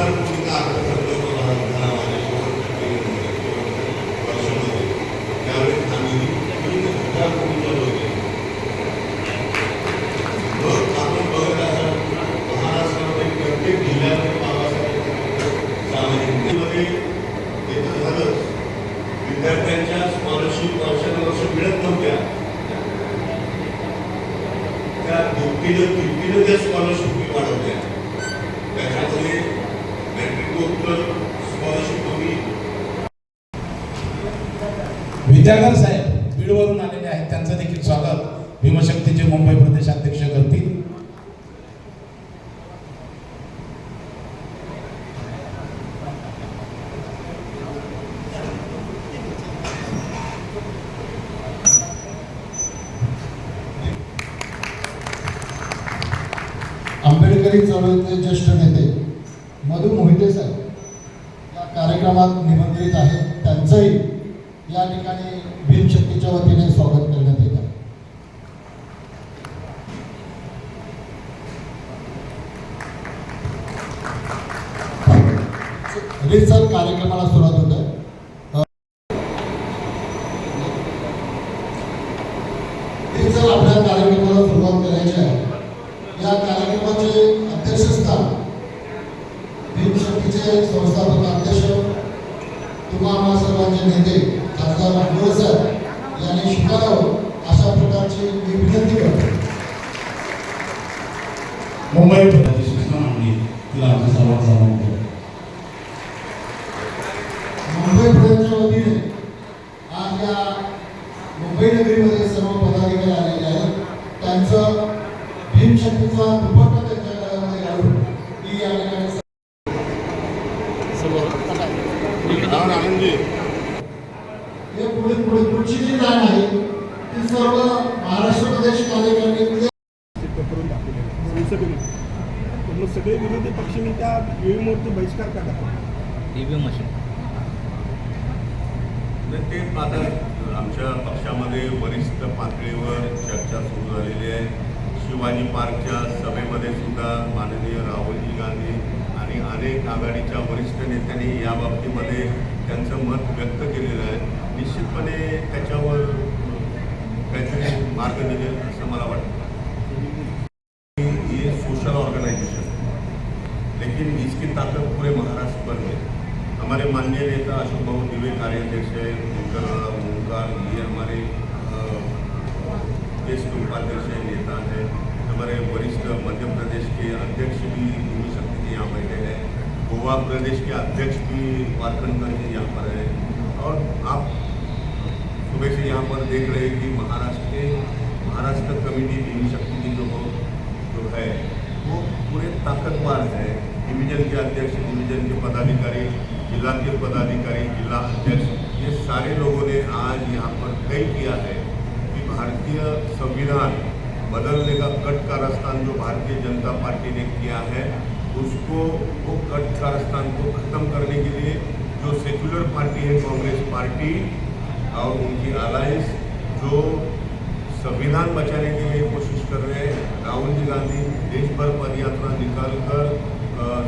हजार कोटीचा अर्थसंकल्प भारतामध्ये वर्षामध्ये त्यावेळेस आम्ही तीन हजार कोटीच्या वर गेलो. मग आपण बघत असाल महाराष्ट्रामध्ये प्रत्येक जिल्ह्यामध्ये बाबासाहेब सामाजिक न्यायामध्ये येतं झालंच विद्यार्थ्यांच्या स्कॉलरशिप वर्षानुवर्ष मिळत नव्हत्या त्या दुपटीनं तिपटीनं त्या स्कॉलरशिप मी वाढवल्या त्याच्यामध्ये मॅट्रिकोत्तर स्कॉलरशिप होती विद्याधर साहेब बीडवरून आलेले आहेत. त्यांचं देखील स्वागत. भीमशक्तीचे मुंबई प्रदेश अध्यक्ष करतील आंबेडकरी चळवळीचे ज्येष्ठ नेते मधु मोहिते साहेब या कार्यक्रमात निमंत्रित आहेत त्यांचंही या ठिकाणी भीमशक्तीच्या वतीने स्वागत करण्यात येत आहे रीतसर कार्यक्रमाला सुरुवात होत आहे रीतसर आपल्या कार्यक्रमाला सुरुवात करायची आहे या कार्यक्रमाचे अध्यक्षस्थान भीमशक्तीचे संस्थापक अध्यक्ष तुम्हा सर्वांचे नेते खासदार अनवर सर यांनी स्वीकारावं अशा प्रकारची मी विनंती करतो मुंबई प्रदेश सूचना मांडली तिला आमचा सर्वात सन्मान करू मुंबई पुण्याच्या वतीने आज या मुंबई नगरीमध्ये सर्व पदाधिकारी आलेले आहेत त्यांचं भीमशक्तीचा दुपट्टा त्यांच्या गळ्यामध्ये घालून मी या ठिकाणी हे पुढे पुढे पुढची जी लाईन आहे ती सर्व महाराष्ट्र प्रदेश कार्यकारिणी करून दाखवले संसदेमध्ये तर मग सगळे विरोधी पक्षांनी त्या वेळीवरती बहिष्कार का टाकला ईव्हीएम मशीन तर ते आता आमच्या पक्षामध्ये वरिष्ठ पातळीवर चर्चा सुरू झालेली आहे शिवाजी पार्कच्या सभेमध्ये सुद्धा माननीय राहुलजी गांधी आणि अनेक आघाडीच्या वरिष्ठ नेत्यांनी या बाबतीमध्ये त्यांचं मत व्यक्त केलेलं आहे. निश्चितपणे त्याच्यावर काहीतरी मार्ग निघेल असं मला वाटतं. ये सोशल ऑर्गेनाइजेशन लेकिन इसकी ताकत पूरे महाराष्ट्र पर है. हमारे माननीय नेता अशोक भाऊ दिवे कार्याध्यक्ष है गोवा प्रदेश के अध्यक्ष भी वारखंडकर जी यहाँ पर है और आप सुबह से यहाँ पर देख रहे हैं कि महाराष्ट्र के महाराष्ट्र कमेटी भूमि शक्ति की जो जो है, वो पूरे ताकतवर है। डिवीज़न के अध्यक्ष, डिवीज़न के पदाधिकारी, जिला के पदाधिकारी, जिला अध्यक्ष, ये सारे लोगों ने आज यहाँ पर तय किया है कि भारतीय संविधान बदलने का कट कारस्तान जो भारतीय जनता पार्टी ने किया है उसको वो कट कारस्तान को खत्म करने के लिए जो सेक्युलर पार्टी है, कांग्रेस पार्टी और उनकी अलायंस जो संविधान बचाने के लिए कोशिश कर रहे हैं, राहुल जी गांधी देश भर पदयात्रा निकाल कर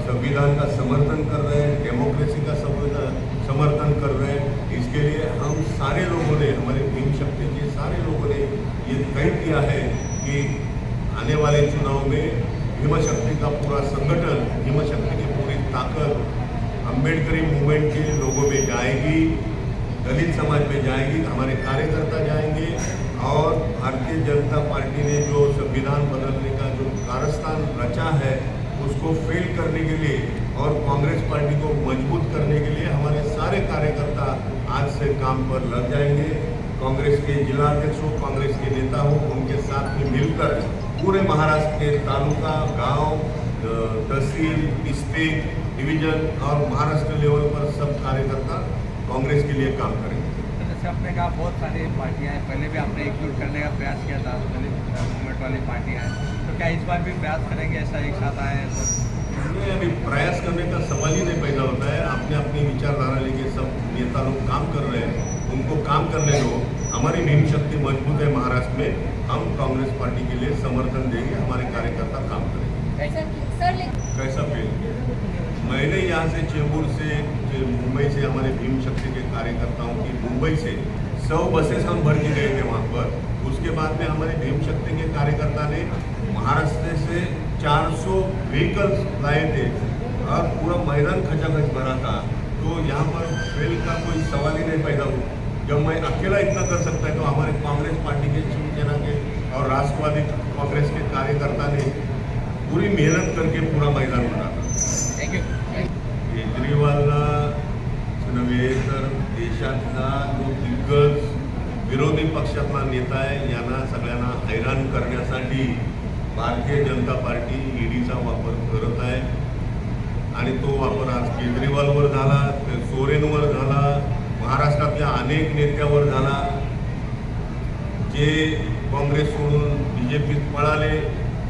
संविधान का समर्थन कर रहे हैं डेमोक्रेसी का समर्थन कर रहे हैं। इसके लिए हम सारे लोगों ने, हमारे भीम शक्ति के सारे लोगों ने ये तय किया है कि आने वाले चुनाव में भीम शक्ति का पूरा संगठन हिमशक्ति की पूरी ताकत अम्बेडकरी मूवमेंट के लोगों में जाएगी, दलित समाज में जाएगी, हमारे कार्यकर्ता जाएँगे और भारतीय जनता पार्टी ने जो संविधान बदलने का जो कारस्थान रचा है, उसको फेल करने के लिए और कांग्रेस पार्टी को मज़बूत करने के लिए हमारे सारे कार्यकर्ता आज से काम पर लग जाएँगे। कांग्रेस के जिला अध्यक्ष हो, कांग्रेस के नेता हो, उनके साथ में मिलकर पूरे महाराष्ट्र के तालुका गाँव तहसील डिस्ट्रिक्ट डिवीज़न और महाराष्ट्र लेवल पर सब कार्यकर्ता कांग्रेस के लिए काम करेंगे। जैसे आपने कहा बहुत सारी पार्टियाँ हैं। पहले भी आपने एकजुट करने का प्रयास किया था दलित मूवमेंट वाली पार्टियाँ हैं। तो क्या इस बार भी प्रयास करेंगे ऐसा एक साथ आए तो ये अभी प्रयास करने का सवाल ही नहीं पैदा होता है। आपने अपनी विचारधारा लेके सब नेता लोग काम कर रहे हैं। उनको काम करने दो। हमारी नीम शक्ति मज़बूत है महाराष्ट्र में। कांग्रेस पार्टी के लिए समर्थन देंगे हमारे कार्यकर्ता काम करेंगे। कैसा फेल मैंने यहाँ से चेंबूर से मुंबई से हमारे भीम शक्ति के कार्यकर्ताओं की मुंबई से सौ बसेस हम भर के गए थे वहाँ पर। उसके बाद में हमारे भीम शक्ति के कार्यकर्ता ने महाराष्ट्र से 400 व्हीकल्स लाए थे। और पूरा मैदान खचाखच भरा था। तो यहाँ पर फेल का कोई सवाल ही नहीं पैदा हुआ। जब मैं अकेला इतना कर सकता है तो हमारे कांग्रेस पार्टी के शिवसेना के और राष्ट्रवादी कांग्रेस के कार्यकर्ता ने पूरी मेहनत करके पूरा मैदान भरा था केजरीवालला नव्हे तर देशातला जो दिग्गज विरोधी पक्षातला नेता आहे यांना सगळ्यांना हैराण करण्यासाठी भारतीय जनता पार्टी ईडीचा वापर करत आहे. आणि तो वापर आज केजरीवालवर झाला ते सोरेनवर झाला महाराष्ट्रातल्या अनेक नेत्यावर झाला जे काँग्रेस सोडून बी जे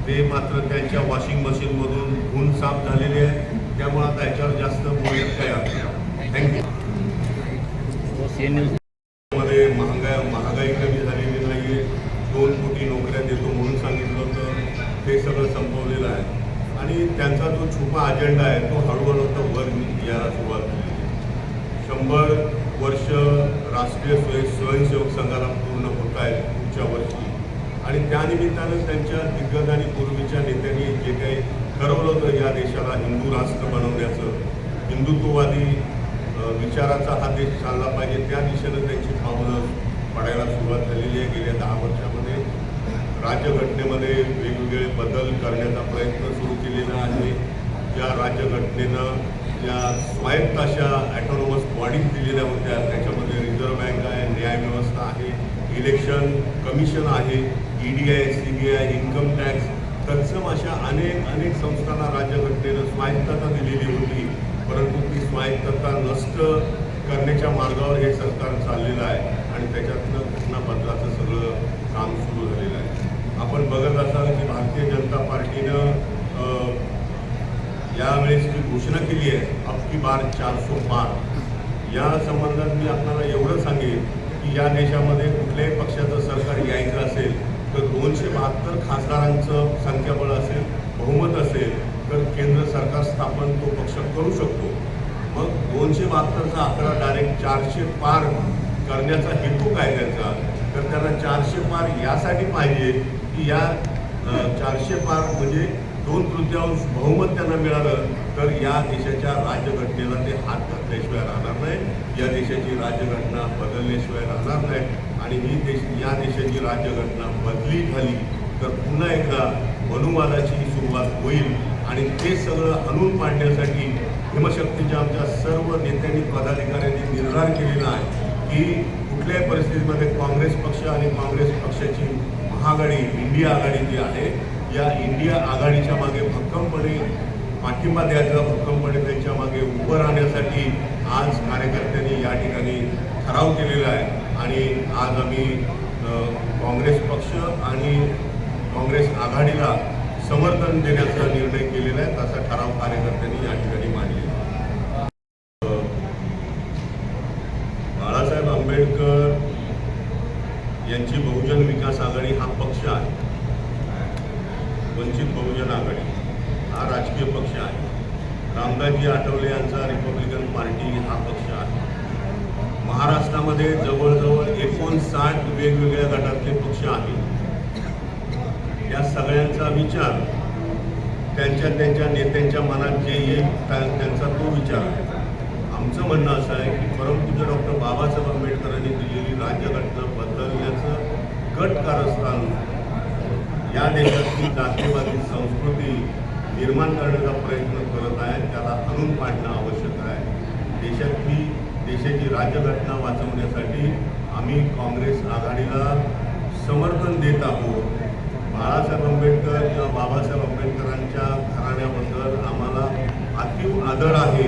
ते मात्र त्यांच्या वॉशिंग मशीनमधून गुण साफ झालेले आहेत. त्यामुळे आता याच्यावर जास्त बोलण्यात काय अर्थ थँक्यू मध्ये महागाई महागाई कमी झालेली नाही आहे दोन कोटी नोकऱ्या देतो म्हणून सांगितलं होतं. ते सगळं संपवलेलं आहे. आणि त्यांचा जो छुपा अजेंडा आहे तो हळूहळू तर वर यायला सुरुवात झाली. आहे शंभर वर्ष राष्ट्रीय स्वयं स्वयंसेवक संघाला पूर्ण होत आहेत पुढच्या वर्षी. आणि त्यानिमित्तानं त्यांच्या दिग्गज आणि पूर्वीच्या नेत्यांनी जे काही ठरवलं होतं या देशाला हिंदू राष्ट्र बनवण्याचं हिंदुत्ववादी विचाराचा हा देश चालला पाहिजे त्या दिशेनं त्यांची पावलं पडायला सुरुवात झालेली आहे. गेल्या दहा वर्षामध्ये राज्यघटनेमध्ये वेगवेगळे बदल करण्याचा प्रयत्न सुरू केलेला आहे. ज्या राज्यघटनेनं ज्या स्वायत्त अशा ॲटोनॉमस बॉडीज दिलेल्या होत्या त्याच्यामध्ये रिझर्व्ह बँक आहे न्यायव्यवस्था आहे इलेक्शन कमिशन आहे E D I C B I income tax तत्सम अशा अनेक अनेक संस्थांना राज्यघटनेनं स्वायत्तता दिलेली होती. परंतु ती स्वायत्तता नष्ट करण्याच्या मार्गावर हे सरकार चाललेलं आहे आणि त्याच्यातनं घटना बदलाचं सगळं काम सुरू झालेलं आहे. आपण बघत असाल की भारतीय जनता पार्टीनं यावेळेस जी घोषणा केली आहे अब की बार सो पार या संबंधात मी आपल्याला एवढं सांगेन की या देशामध्ये कुठल्याही पक्षाचं सरकार यायचं असेल बहात्तर खासदारांचं संख्याबळ असेल बहुमत असेल तर केंद्र सरकार स्थापन तो पक्ष करू शकतो. मग दोनशे बहात्तरचा आकडा डायरेक्ट चारशे पार करण्याचा हेतू काय त्याचा? तर त्यांना चारशे पार यासाठी पाहिजे की या चारशे पार म्हणजे दोन तृतीयांश बहुमत त्यांना मिळालं तर या देशाच्या राज्यघटनेला ते हात घातल्याशिवाय राहणार नाही. या देशाची राज्यघटना बदलल्याशिवाय राहणार नाही. आणि ही देश या देशाची राज्यघटना बदली झाली. तर पुन्हा एकदा वनुवादाची सुरुवात होईल आणि ते सगळं आणून पाडण्यासाठी हिमशक्तीच्या आमच्या सर्व नेत्यांनी पदाधिकाऱ्यांनी निर्धार केलेला आहे की कुठल्याही परिस्थितीमध्ये काँग्रेस पक्ष आणि काँग्रेस पक्षाची महाआघाडी इंडिया आघाडी जी आहे या इंडिया आघाडीच्या मागे भक्कमपणे पाठिंबा द्यायचा भक्कमपणे त्यांच्या मागे उभं राहण्यासाठी आज कार्यकर्त्यांनी या ठिकाणी ठराव केलेला आहे. आणि आज आम्ही काँग्रेस पक्ष आणि काँग्रेस आघाडीला समर्थन देण्याचा निर्णय केलेला आहे असा ठराव कार्यकर्त्यांनी या ठिकाणी मांडलेला बाळासाहेब आंबेडकर यांची बहुजन विकास आघाडी हा पक्ष आहे वंचित बहुजन आघाडी हा राजकीय पक्ष आहे. रामदासजी आठवले यांचा रिपब्लिकन पार्टी हा पक्ष आहे. महाराष्ट्रामध्ये जवळजवळ एकोणसाठ वेगवेगळ्या गटातले पक्ष आहेत. या सगळ्यांचा विचार त्यांच्या त्यांच्या नेत्यांच्या मनात जे येईल त्या- त्यांचा तो विचार आहे. आमचं म्हणणं असं आहे की परमपूज्य डॉक्टर बाबासाहेब आंबेडकरांनी दिलेली राज्यघटना बदलण्याचं कट कारस्थान या देशातली जातीवादी संस्कृती निर्माण करण्याचा प्रयत्न करत आहे त्याला आणून पाडणं आवश्यक आहे. देशातली देशाची राज्यघटना वाचवण्यासाठी आम्ही काँग्रेस आघाडीला समर्थन देत आहोत. बाळासाहेब आंबेडकर किंवा बाबासाहेब आंबेडकरांच्या घराण्याबद्दल आम्हाला अतीव आदर आहे.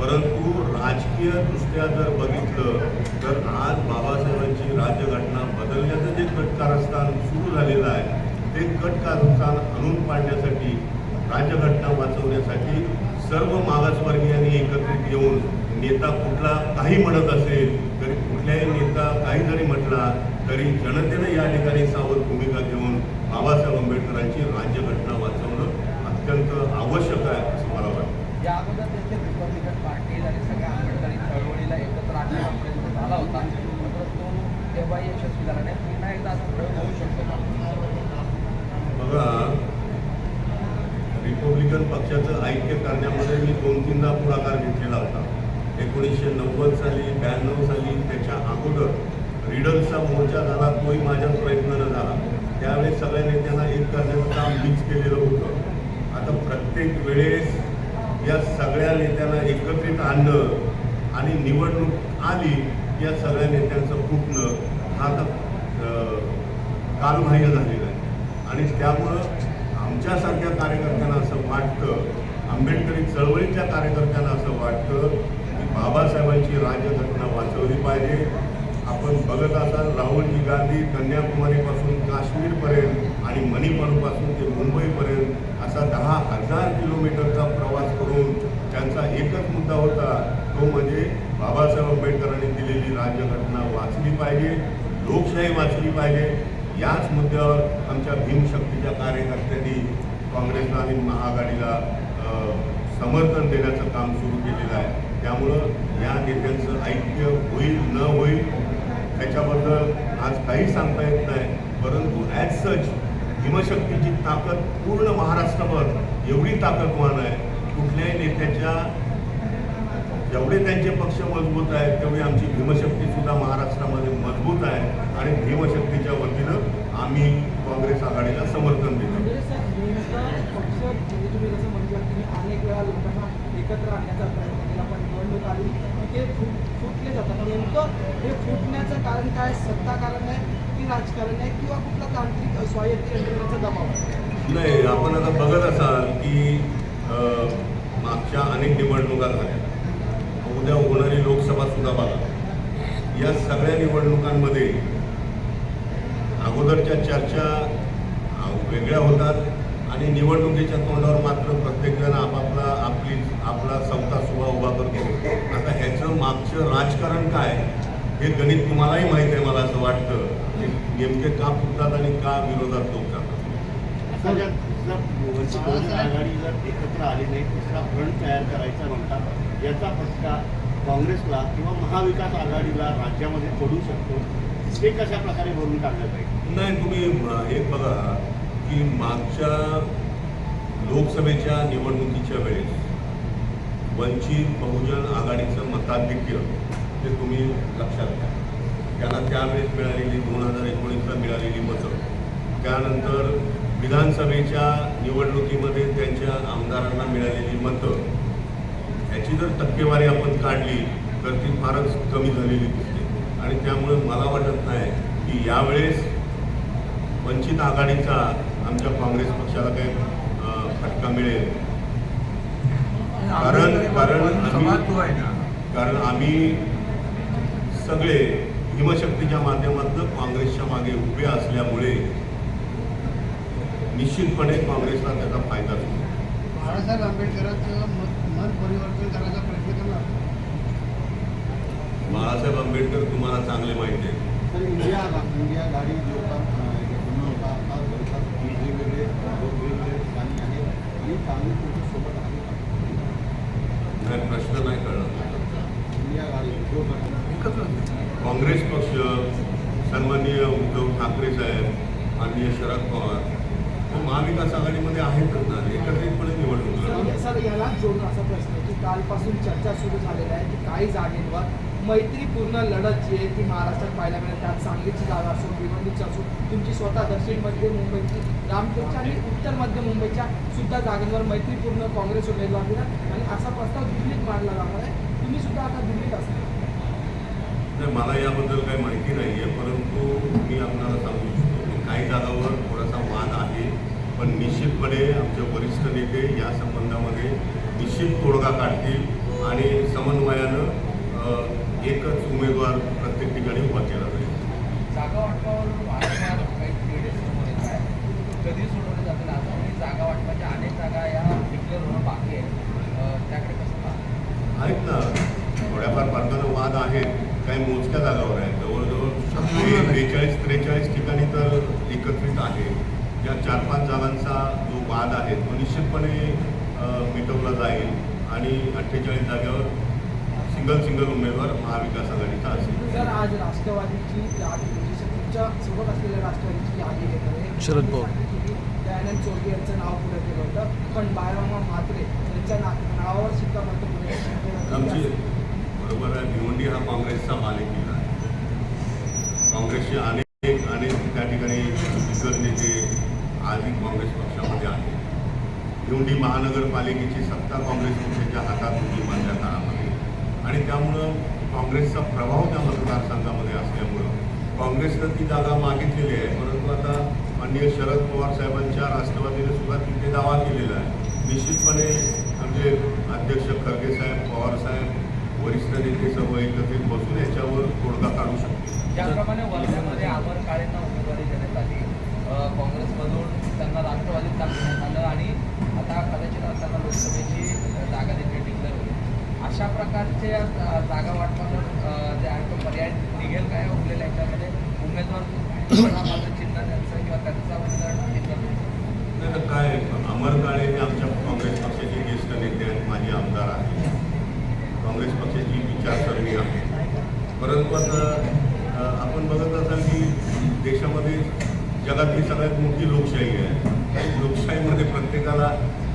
परंतु राजकीयदृष्ट्या जर बघितलं तर आज बाबासाहेबांची राज्यघटना बदलण्याचं जे कटकारस्थान सुरू झालेलं आहे ते कटकारस्थान आणून पाडण्यासाठी राज्यघटना वाचवण्यासाठी सर्व मागासवर्गीयांनी एकत्रित येऊन नेता कुठला काही म्हणत असेल तरी कुठल्याही नेता काही जरी म्हटला तरी जनतेनं या ठिकाणी सावध भूमिका घेऊन बाबासाहेब आंबेडकरांची राज्यघटना वाचवणं अत्यंत आवश्यक आहे असं मला वाटतं. अगोदर पार्टी सगळ्या चळवळीला एकत्र झाला होता. बघा रिपब्लिकन पक्षाचं ऐक्य करण्यामध्ये मी दोन तीनदा पुढाकार घेतलेला होता. एकोणीसशे नव्वद साली ब्याण्णव साली त्याच्या अगोदर रिडल्सचा मोर्चा झाला तोही माझ्या प्रयत्नानं झाला. त्यावेळेस सगळ्या नेत्यांना एक करण्याचं काम मीच केलेलं होतं. आता प्रत्येक वेळेस या सगळ्या नेत्यांना एकत्रित आणणं आणि निवडणूक आली या सगळ्या नेत्यांचं फुटणं हा आता कालबाह्य झालेला आहे. आणि त्यामुळं आमच्यासारख्या कार्यकर्त्यांना असं वाटतं आंबेडकरी चळवळीच्या कार्यकर्त्यांना असं वाटतं की बाबासाहेबांची राज्यघटना वाचवली पाहिजे. आपण बघत असाल राहुलजी गांधी कन्याकुमारीपासून काश्मीरपर्यंत आणि मणिपूरपासून ते मुंबईपर्यंत असा दहा हजार किलोमीटरचा प्रवास करून त्यांचा एकच मुद्दा होता तो म्हणजे बाबासाहेब आंबेडकरांनी दिलेली राज्यघटना वाचली पाहिजे लोकशाही वाचली पाहिजे. याच मुद्द्यावर आमच्या भीमशक्तीच्या कार्यकर्त्यांनी काँग्रेसला आणि महाआघाडीला समर्थन देण्याचं काम सुरू केलेलं आहे. त्यामुळं या नेत्यांचं ऐक्य होईल न होईल त्याच्याबद्दल आज काही सांगता येत नाही. परंतु ॲज सच भीमशक्तीची ताकद पूर्ण महाराष्ट्रभर एवढी ताकदवान आहे. कुठल्याही नेत्याच्या जेवढे त्यांचे पक्ष मजबूत आहेत तेवढी आमची भीमशक्तीसुद्धा महाराष्ट्रामध्ये मजबूत आहे. आणि भीमशक्तीच्या वतीनं आम्ही काँग्रेस आघाडीला समर्थन देतो. पक्ष एकत्र आणण्याचा प्रयत्न केला पण निवडणूक आली. हे फुट फुटले जातात. नेमकं हे फुटण्याचं कारण काय? सत्ता कारण आहे की राजकारण आहे किंवा कुठला तांत्रिक स्वायत्त यंत्रणेचा दबाव नाही आपण आता बघत असाल की मागच्या अनेक निवडणुका झाल्या. उद्या होणारी लोकसभा सुद्धा बघा या सगळ्या निवडणुकांमध्ये अगोदरच्या चर्चा वेगळ्या होतात आणि निवडणुकीच्या तोंडावर मात्र प्रत्येक आपापला आपली आपला सवता सुभा उभा करतो आता मागचं राजकारण काय हे गणित तुम्हालाही माहीत आहे मला असं वाटतं. की नेमके का फुटतात आणि का विरोधात लोक जातात आघाडी जर एकत्र आली नाही तिसरा फ्रंट तयार करायचा म्हणतात याचा फटका काँग्रेसला किंवा महाविकास आघाडीला राज्यामध्ये पडू शकतो. ते कशा प्रकारे भरून काढलं पाहिजे? नाही तुम्ही एक बघा की मागच्या लोकसभेच्या निवडणुकीच्या वेळेस वंचित बहुजन आघाडीचं मताधिक्य ते तुम्ही लक्षात घ्या. त्यांना त्यावेळेस मिळालेली दोन हजार एकोणीसला मिळालेली मतं. त्यानंतर विधानसभेच्या निवडणुकीमध्ये त्यांच्या आमदारांना मिळालेली मतं. ह्याची जर टक्केवारी आपण काढली तर ती फारच कमी झालेली दिसते. आणि त्यामुळे मला वाटत नाही की यावेळेस वंचित आघाडीचा आमच्या काँग्रेस पक्षाला काही फटका मिळेल. कारण कारण आम्ही कारण आम्ही सगळे भीमशक्तीच्या माध्यमातून काँग्रेसच्या मागे उभे असल्यामुळे निश्चितपणे काँग्रेसला त्याचा फायदा होईल. बाळासाहेब आंबेडकरांचं मन परिवर्तन करायचा प्रयत्न करणार बाळासाहेब आंबेडकर तुम्हाला चांगले माहिती आहे तर इंडिया इंडिया गाडी जो होता अं, पुन्हा होता आता जवळपास वेगवेगळे ठिकाणी आहेत आणि आहे काय प्रश्न नाही कळला काँग्रेस पक्ष सन्माननीय उद्धव ठाकरे साहेब माननीय शरद पवार हे महाविकास आघाडीमध्ये आहेतच ना एकत्रितपणे निवडणूक लढवतात. सर याला जोडून असा प्रश्न की कालपासून चर्चा सुरू झालेली आहे की काही जागेंवर मैत्रीपूर्ण लढत जी आहे ती महाराष्ट्रात पाहायला मिळेल. त्यात सांगलीची जागा असो भिवंडीची असो तुमची स्वतः दक्षिण मध्य मुंबईची रामटेकच्या आणि उत्तर मध्य मुंबईच्या सुद्धा जागांवर मैत्रीपूर्ण काँग्रेस उमेदवार दिला. असा प्रस्ताव दिल्लीत मांडला जाणार आहे. तुम्ही सुद्धा आता दिल्लीत असणार. नाही मला याबद्दल काही माहिती नाही आहे परंतु मी आपल्याला सांगू इच्छितो की काही जागावर थोडासा वाद आहे पण निश्चितपणे आमचे वरिष्ठ नेते या संबंधामध्ये निश्चित तोडगा काढतील आणि समन्वयानं एकच उमेदवार प्रत्येक ठिकाणी उभा केला जाईल. जागा वाटपावर कधी सोडवले जातील जागा वाटपाच्या अनेक जागा या डिक्लेअर होणं बाकी आहे आहेत ना. थोड्याफार फारकानं वाद आहेत. काही मोजक्या जागावर आहेत. जवळजवळ बेचाळीस त्रेचाळीस ठिकाणी तर एकत्रित आहे. या चार पाच जागांचा जो वाद आहे तो निश्चितपणे मिटवला जाईल आणि अठ्ठेचाळीस जागेवर सिंगल सिंगल उमेदवार महाविकास आघाडीचा असेल. सर आज राष्ट्रवादीची सोबत असलेल्या राष्ट्रवादीची यादी शरद पवार. दयानंद चौधरी यांचं नाव पुढे केलं होतं. पण बाळमामा म्हात्रे त्यांच्या नावावर शिक्कामोर्तब आमची बरोबर आहे. भिवंडी हा काँग्रेसचा मालेकिल्ला आहे काँग्रेसचे अनेक अनेक त्या ठिकाणी दिग्गज नेते आजही काँग्रेस पक्षामध्ये आहे भिवंडी महानगरपालिकेची सत्ता काँग्रेस पक्षाच्या हातात होती माझ्या काळामध्ये. आणि त्यामुळं काँग्रेसचा प्रभाव त्या मतदारसंघामध्ये असल्यामुळं काँग्रेसनं ती जागा मागितलेली आहे. परंतु आता माननीय शरद पवार साहेबांच्या राष्ट्रवादीने सुद्धा तिथे दावा केलेला आहे. निश्चितपणे आमचे अध्यक्ष खरगे साहेब पवार साहेब वरिष्ठ नेते सर्व एकत्रित बसून याच्यावर तोडगा काढू शकतो. ज्याप्रमाणे वर्ध्यामध्ये अमर काळेंना उमेदवारी देण्यात आली. काँग्रेसमधून त्यांना राष्ट्रवादीत टाकण्यात आलं आणि आता कदाचित त्यांना लोकसभेची जागा देखील डिक्लेअर होईल. अशा प्रकारचे जागा वाटपाचं जे आहे पर्याय निघेल काय उरलेल्या याच्यामध्ये उमेदवार माझं चिन्ह त्यांचं किंवा त्यांचा उमेदवार डिक्लेअर नाही तर काय अमर काळे हे आमच्या काँग्रेस पक्षाचे ज्येष्ठ नेते आहेत माजी आमदार आहेत काँग्रेस पक्षाची विचारसरणी आहे परंतु आता अ, आपण बघत असाल की देशामध्ये जगातली सगळ्यात मोठी लोकशाही आहे आणि लोकशाहीमध्ये प्रत्येकाला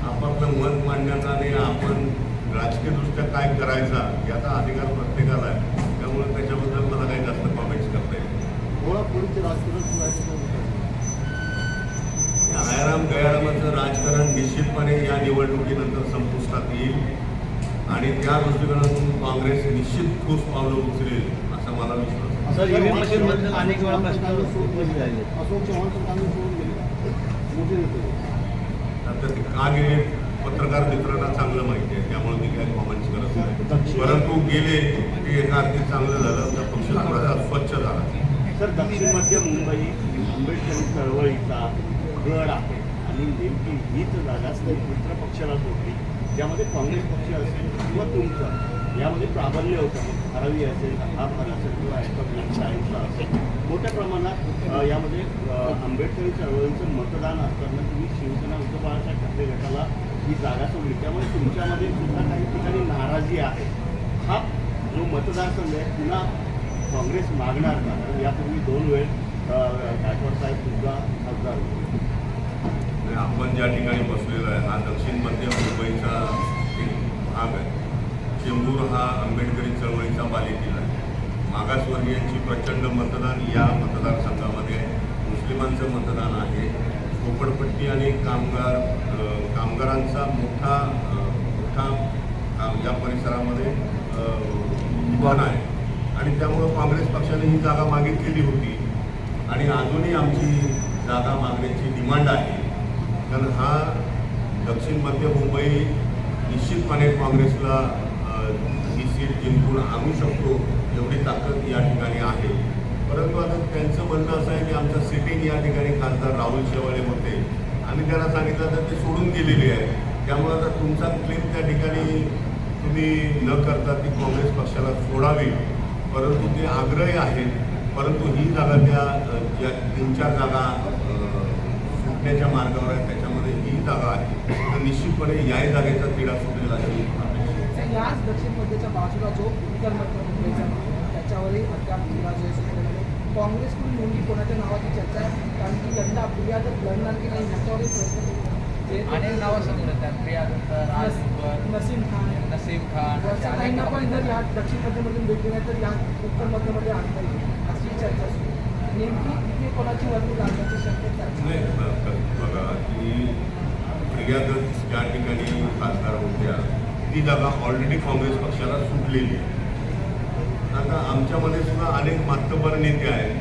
आपापलं मत मांडण्याचा आणि आपण राजकीयदृष्ट्या काय करायचा याचा अधिकार प्रत्येकाला आहे. त्यामुळे त्याच्याबद्दल मला काही जास्त कॉमेंट्स करता येईल आयाराम गयारामाचं राजकारण निश्चितपणे या निवडणुकीनंतर संपुष्टात येईल. आणि त्या दृष्टिकोनातून काँग्रेस निश्चित ठोस पावलं उचलेल असा मला विश्वास अनेक वेळा प्रश्न सोडून गेले अशोक चव्हाण तर काँग्रेस सोडून गेले. मोठे नेते. आता ते का गेले पत्रकार मित्रांना चांगलं माहिती आहे. त्यामुळे मी काही कॉमेंट्स करत नाही. परंतु गेले ते एका अर्थी चांगलं झालं तर पक्ष थोडासा स्वच्छ झाला. सर दक्षिण मध्य मुंबई आंबेडकरी चळवळीचा गड आहे आणि नेमकी हीच जागा मित्र पक्षाला जोडली ज्यामध्ये काँग्रेस पक्ष असेल किंवा तुमचं यामध्ये प्राबल्य होतं. धारावी असेल आभार असेल किंवा सायन्सला असेल. मोठ्या प्रमाणात यामध्ये आंबेडकरी चळवळीचं मतदान असताना तुम्ही शिवसेना उद्धव बाळासाहेब ठाकरे गटाला ही जागा सोडली. त्यामुळे तुमच्यामध्ये सुद्धा काही ठिकाणी नाराजी आहे. हा जो मतदारसंघ आहे पुन्हा काँग्रेस मागणार का? कारण यापूर्वी दोन वेळ गायकवाड साहेब सुद्धा खासदार होते. आपण ज्या ठिकाणी बसलेलो आहे हा दक्षिण मध्य मुंबईचा एक भाग आहे. चेंबूर हा आंबेडकरी चळवळीचा बालेकिल्ला आहे. मागासवर्गीयांची प्रचंड मतदान या मतदारसंघामध्ये मुस्लिमांचं मतदान आहे. झोपडपट्टी आणि कामगार कामगारांचा मोठा मोठा या परिसरामध्ये अ, आहे. आणि त्यामुळं काँग्रेस पक्षाने ही जागा मागितलेली होती. आणि अजूनही आमची जागा मागण्याची डिमांड आहे. कारण हा दक्षिण मध्य मुंबई निश्चितपणे काँग्रेसला ही सीट जिंकून आणू शकतो एवढी ताकद या ठिकाणी आहे. परंतु आता त्यांचं म्हणणं असं आहे की आमचं सिटिंग या ठिकाणी खासदार राहुल शेवाळे होते. आम्ही त्यांना सांगितलं तर ते सोडून गेलेले आहे त्यामुळे आता तुमचा क्लेम त्या ठिकाणी तुम्ही न करता ती काँग्रेस पक्षाला सोडावी. परंतु ते आग्रही आहेत. परंतु ही जागा त्या ज्या तीन चार जागा सुटण्याच्या मार्गावर आहेत त्याच्यामध्ये ही जागा आहे. तर निश्चितपणे याही जागेचा तिढा सुटलेला आहे. याच दक्षिण मध्येच्या बाजूला जो उत्तर मध्य मुंबईचा त्याच्यावरही अद्याप जो काँग्रेसकडून नेमकी कोणाच्या नावाची चर्चा आहे? कारण की यंदा प्रिया जर लढणार की नाही ह्याच्यावरही प्रश्न अनेक नावं समोर येतात प्रिया दत्त राज दुग्गल, नसीम खान. नसीम खान अनेक काहींना पण जर या. दक्षिण मध्यमधून भेटली नाही तर या उत्तर मध्यमध्ये आणता येईल अशी चर्चा सुरू आहे. नेमकी इथे कोणाची वर्णी लागण्याची शक्यता बघा की प्रियादत ज्या ठिकाणी खासदार होत्या ती जागा ऑलरेडी काँग्रेस पक्षाला सुटलेली आहे. आता आमच्यामध्ये सुद्धा अनेक मातबर नेते आहेत.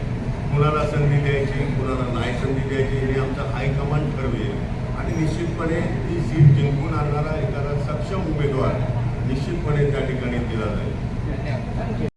कुणाला संधी द्यायची कुणाला नाही संधी द्यायची हे आमचं हायकमांड ठरवेल आणि निश्चितपणे ती सीट जिंकून आणणारा एखादा सक्षम उमेदवार निश्चितपणे त्या ठिकाणी दिला जाईल.